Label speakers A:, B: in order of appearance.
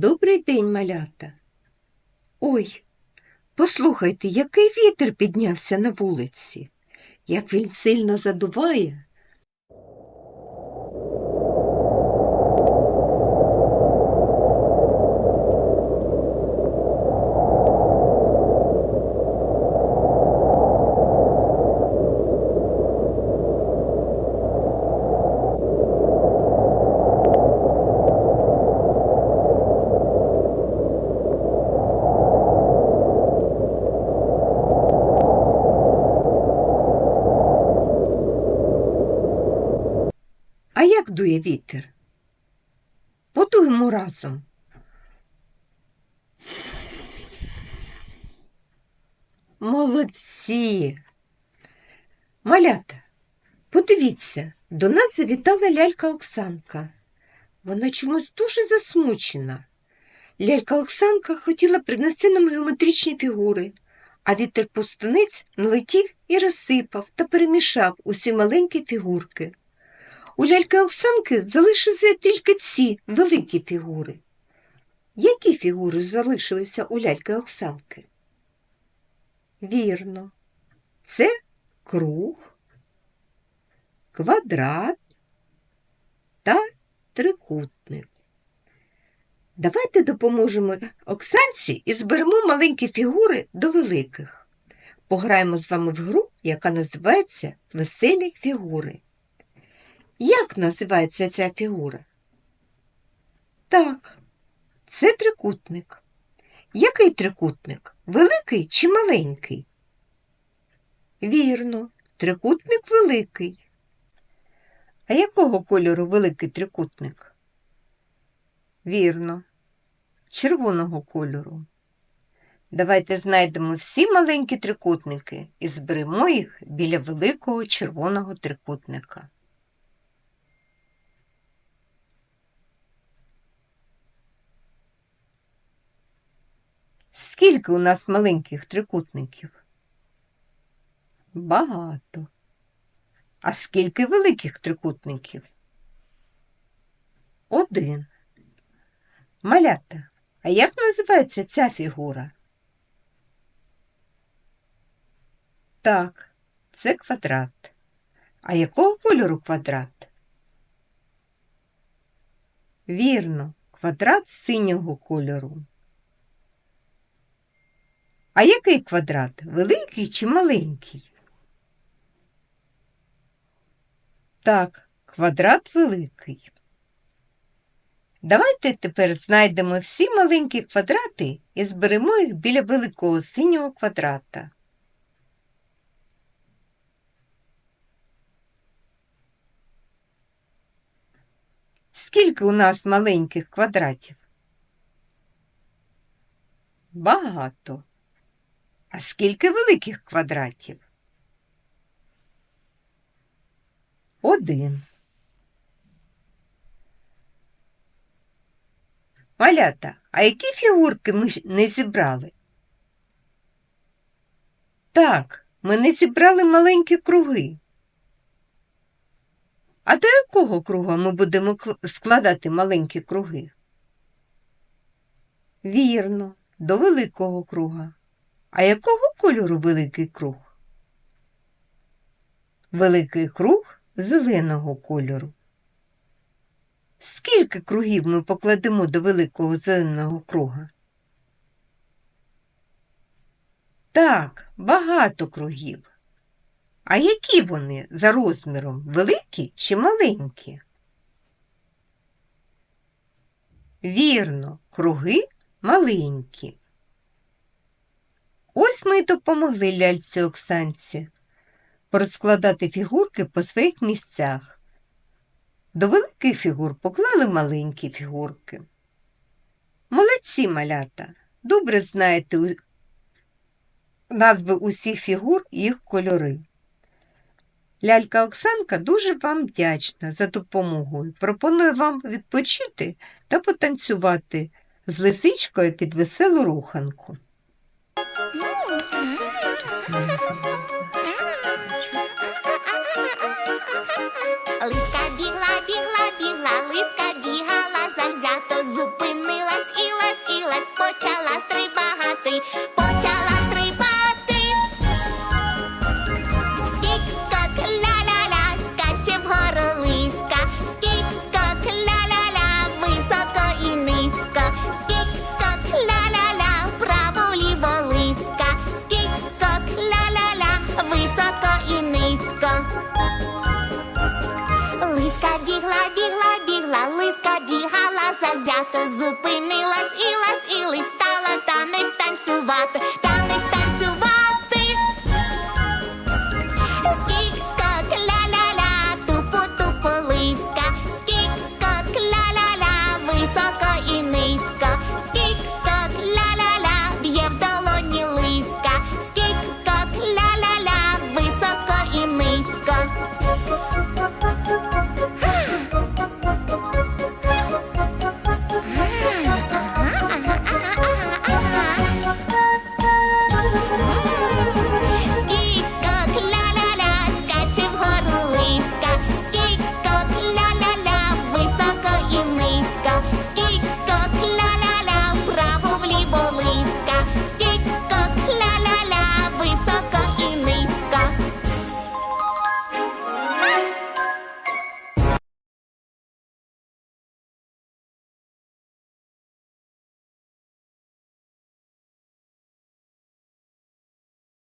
A: Добрий день, малята. Ой, послухайте, який вітер піднявся на вулиці. Як він сильно задуває. А як дує вітер? Подуємо разом. Молодці. Малята, подивіться, до нас завітала лялька Оксанка. Вона чомусь дуже засмучена. Лялька Оксанка хотіла принести нам геометричні фігури, а вітер пустунець налетів і розсипав та перемішав усі маленькі фігурки. У ляльки Оксанки залишилися тільки ці великі фігури. Які фігури залишилися у ляльки Оксанки? Вірно, це круг, квадрат та трикутник. Давайте допоможемо Оксанці і зберемо маленькі фігури до великих. Пограємо з вами в гру, яка називається Веселі фігури. Як називається ця фігура? Так, це трикутник. Який трикутник? Великий чи маленький? Вірно, трикутник великий. А якого кольору великий трикутник? Вірно, червоного кольору. Давайте знайдемо всі маленькі трикутники і зберемо їх біля великого червоного трикутника. Скільки у нас маленьких трикутників? Багато. А скільки великих трикутників? Один. Малята, а як називається ця фігура? Так, це квадрат. А якого кольору квадрат? Вірно, квадрат синього кольору. А який квадрат? Великий чи маленький? Так, квадрат великий. Давайте тепер знайдемо всі маленькі квадрати і зберемо їх біля великого синього квадрата. Скільки у нас маленьких квадратів? Багато. А скільки великих квадратів? Один. Малята, а які фігурки ми не зібрали? Так, ми не зібрали маленькі круги. А до якого круга ми будемо складати маленькі круги? Вірно, до великого круга. А якого кольору великий круг? Великий круг зеленого кольору. Скільки кругів ми покладемо до великого зеленого круга? Так, багато кругів. А які вони за розміром? Великі чи маленькі? Вірно, круги маленькі. Ось ми й допомогли ляльці Оксанці порозкладати фігурки по своїх місцях. До великих фігур поклали маленькі фігурки. Молодці малята, добре знаєте назви усіх фігур і їх кольори. Лялька Оксанка дуже вам вдячна за допомогу. Пропоную вам відпочити та потанцювати з лисичкою під веселу руханку.
B: Mm. Завзято, зупинилась і лась, і листала танець танцювати.